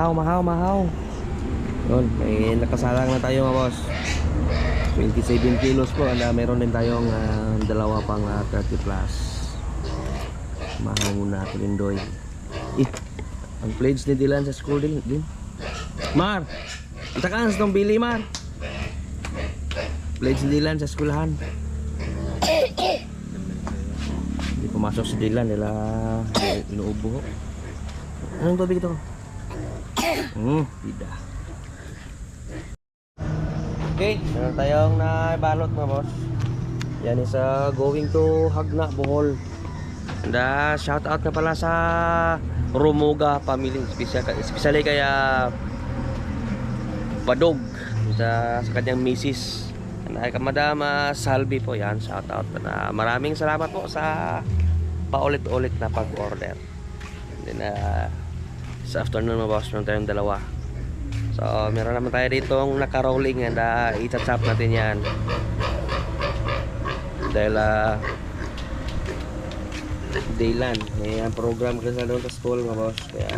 Mahaw, mahaw, mahaw. Yun, may nakasalang na tayo mga boss. 27 kilos po. And, uh, meron din tayong ah, dalawa pang ah, 30 plus. Mahaw na tulindoy. Eh, ang pledge ni Dylan sa school din. din. Mar! Kita ka sa tong Billy, Mar. Pledge ni Dylan sa skulahan. Hindi pumasok si Dylan. Nila inuubo. Anong tubig ito? Hmm, bida. Okay, meron tayong naibalot mga boss. Yan is uh, going to Hagna, Bohol. And uh, shout out na pala sa Romuga family. Special, especially kaya Badog sa, sa kanyang misis. And kay Madam uh, Salvi po yan. Shout out. Na maraming salamat po sa paulit-ulit na pag-order. Then uh, sa afternoon mga boss, meron tayong dalawa. So, meron naman tayo dito naka-rolling and uh, itachap natin yan. Dahil uh, Daylan, may uh, program kasi doon sa school mga boss. Kaya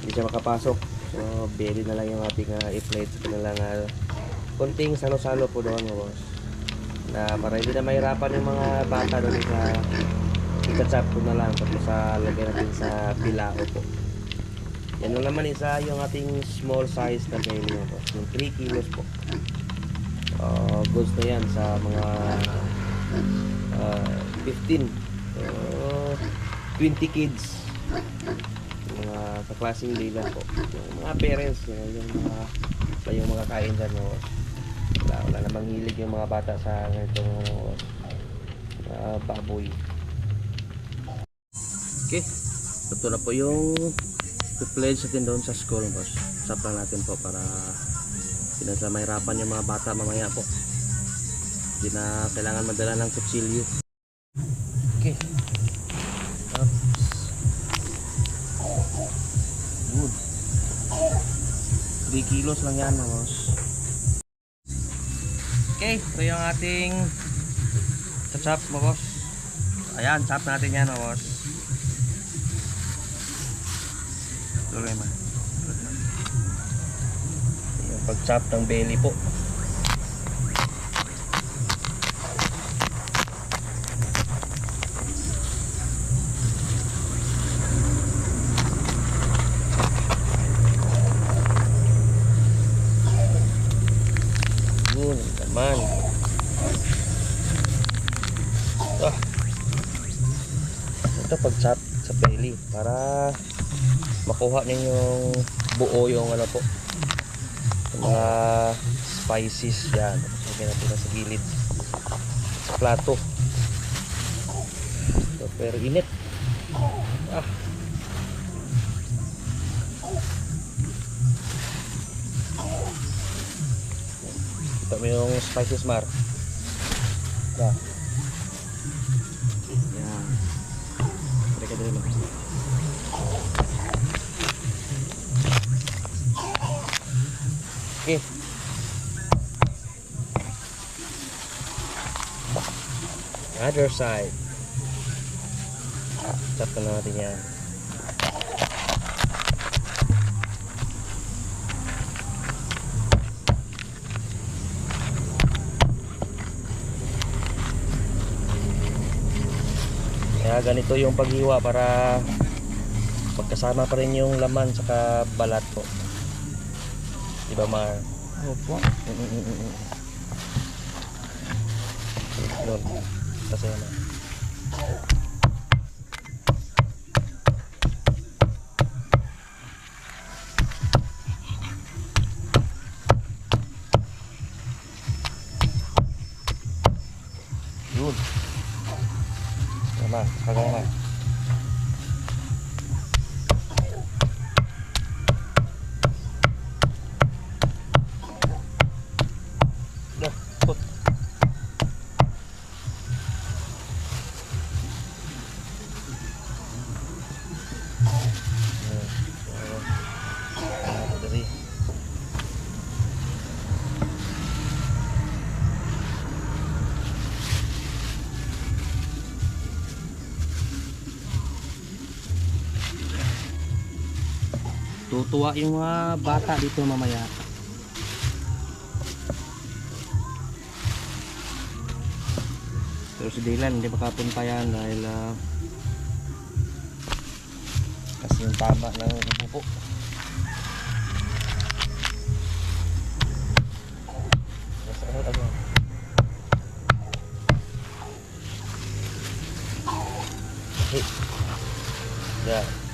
hindi siya makapasok. So, bili na lang yung ating uh, i-plate na lang uh, konting salo-salo po doon mga boss. Na para hindi na mahirapan yung mga bata doon sa itachap ko na lang tapos sa lagay natin sa pilao po. Yan lang naman isa yung ating small size na mga boss. Yung 3 kilos po. Uh, goods na yan sa mga uh, 15 uh, 20 kids mga sa klaseng lila po yung mga parents yun, yung mga pa yung mga kain dyan no? wala, wala namang hilig yung mga bata sa ganitong uh, baboy okay. Ito na po yung pledge natin doon sa school boss. Sap lang natin po para hindi na mahirapan yung mga bata mamaya po. Hindi na kailangan madala ng kutsilyo. Okay. Good. 3 kilos lang yan boss. Okay ito yung ating chop mga boss. Ayan chop natin yan boss man yung pag chop ng belly po Yun naman. Ito. Ito pag chop sa belly para makuha ninyong buo yung ano po. Yung mga spices yan. Lagyan natin na sa gilid. Sa plato. Ito, pero init. Ah. Kita mo yung spices mar. Ya. Okay. Other side. Chop na natin yan. Kaya ganito yung paghiwa para magkasama pa rin yung laman saka balat po. Di ba Mar? Opo. Yun. Kasi ano. Yun. Tama, kagaya na. Tutuwa yung mga bata dito mamaya. Pero si Dylan hindi makapunta yan dahil ah, kasi yung tama ng upo Yeah.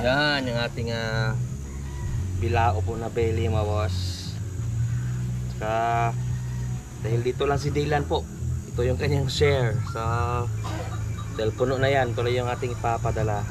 Yan yung ating ah, bilao po na belly boss. Saka dahil dito lang si Dylan po. Ito yung kanyang share. So dahil puno na yan, tuloy yung ating ipapadala.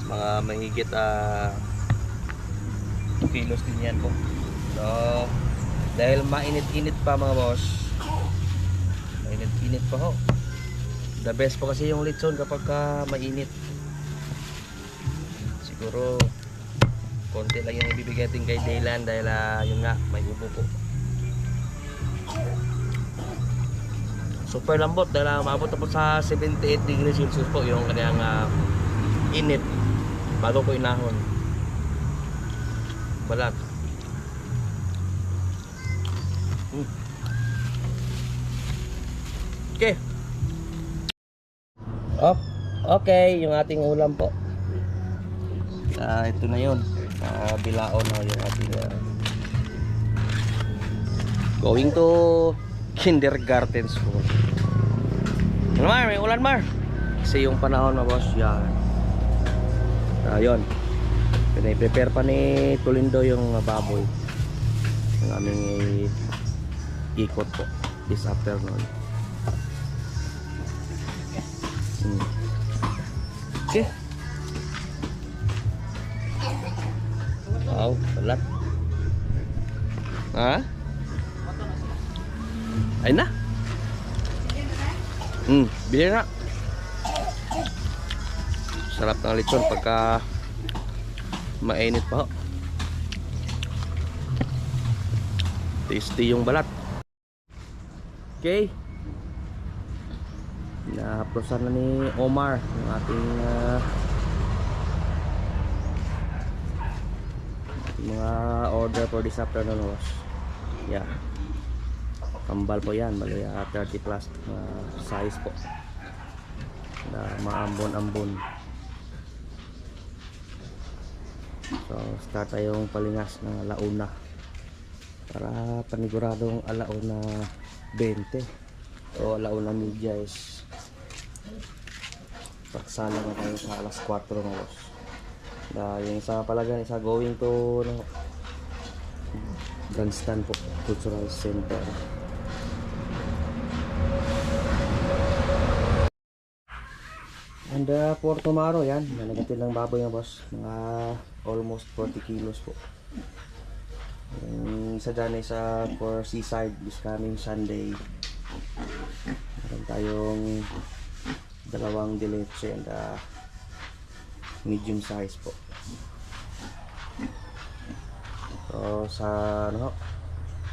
Sa mga mahigit ah 2 kilos din yan po. So dahil mainit-init pa mga boss, Mainit-init pa ho. The best po kasi yung lechon kapag ka mainit. Siguro konti lang yung ibibigay natin kay Daylan dahil ah, yun nga, may ubo po. Super lambot dahil uh, maabot na po sa 78 degrees Celsius po yung kanyang ah, init bago ko inahon. Balat. Mm. Okay. Oh, okay, yung ating ulam po. Ah, ito na 'yon. Ah, bilao na yung ating ah, going to kindergarten school. Ano Mar, may ulan Mar. Kasi yung panahon na boss, yan. Ayun. Pinay-prepare pa ni Tulindo yung baboy. Yung aming ikot po this afternoon. Hmm. Okay. Wow, balat. Ha? Ay na. Hmm, bili na. Sarap ng lechon pagka mainit pa ho. Tasty yung balat. Okay. Nahaprosan na ni Omar yung ating ah, mga order for this afternoon was yeah. Kambal po yan bali ah, 30 plus na size po. Na maambon-ambon. So start tayong palingas ng alauna. Para paniguradong alauna 20 o alauna media is paksala na tayo sa alas 4 ng oras dahil yung isa palagan isa going to no, grandstand po cultural center. And uh, for tomorrow yan. Nalagatin ng baboy ng boss. Mga almost 40 kilos po. Yung isa dyan ay sa for seaside this coming Sunday. Meron tayong dalawang dileche and uh, medium size po. So sa ano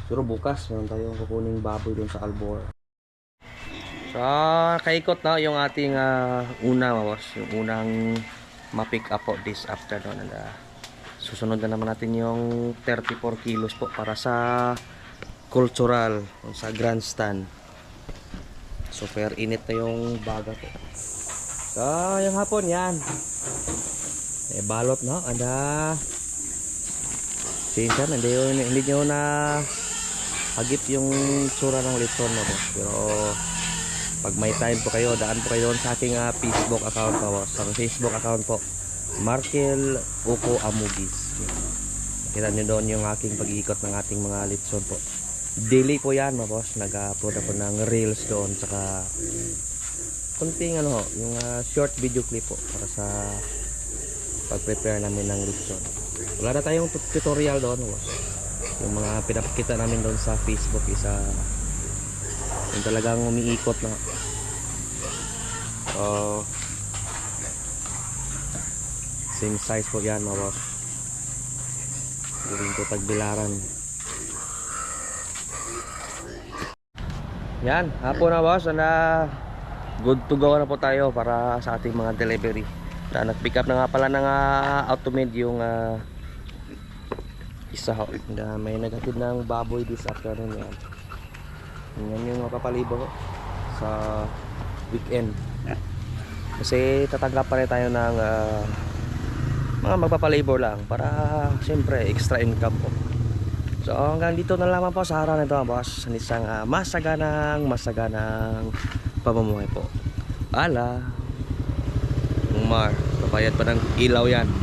siguro bukas meron tayong kukuning baboy dun sa Albor. So kaikot na yung ating ah, una boss yung unang ma-pick up po this afternoon. And uh, susunod na naman natin yung 34 kilos po para sa cultural sa grandstand. Super init na yung baga po so yung hapon yan eh balot no anda Sinsan, hindi, yun- hindi nyo na hagip yung tsura ng mo boss. Pero pag may time po kayo, daan po kayo sa aking ah, Facebook account po. Sa Facebook account po, Markel Uko Amugis. Kita nyo doon yung aking pag-iikot ng ating mga lechon po. Daily po yan mga boss. Nag-upload ako ng reels doon. Saka kunting ano, yung ah, short video clip po para sa pag-prepare namin ng lechon. Wala na tayong tut- tutorial doon. Yung mga pinapakita namin doon sa Facebook isa yung talagang umiikot na. So, same size po yan, mga boss. Gawin ko tagbilaran. Yan, hapon na boss, na good to go na po tayo para sa ating mga delivery. Na nag-pick up na nga pala ng uh, automate yung ah, isa ho, na may naghatid ng baboy this afternoon yan. Yan yung mapapalibo sa weekend. Kasi tatanggap pa rin tayo ng ah, mga magpapalabor lang para siyempre extra income po. So hanggang dito na lamang po sa araw na ito mga boss. Sa isang ah, masaganang masaganang pamumuhay po. Ala. Mar, pabayad pa ng ilaw yan.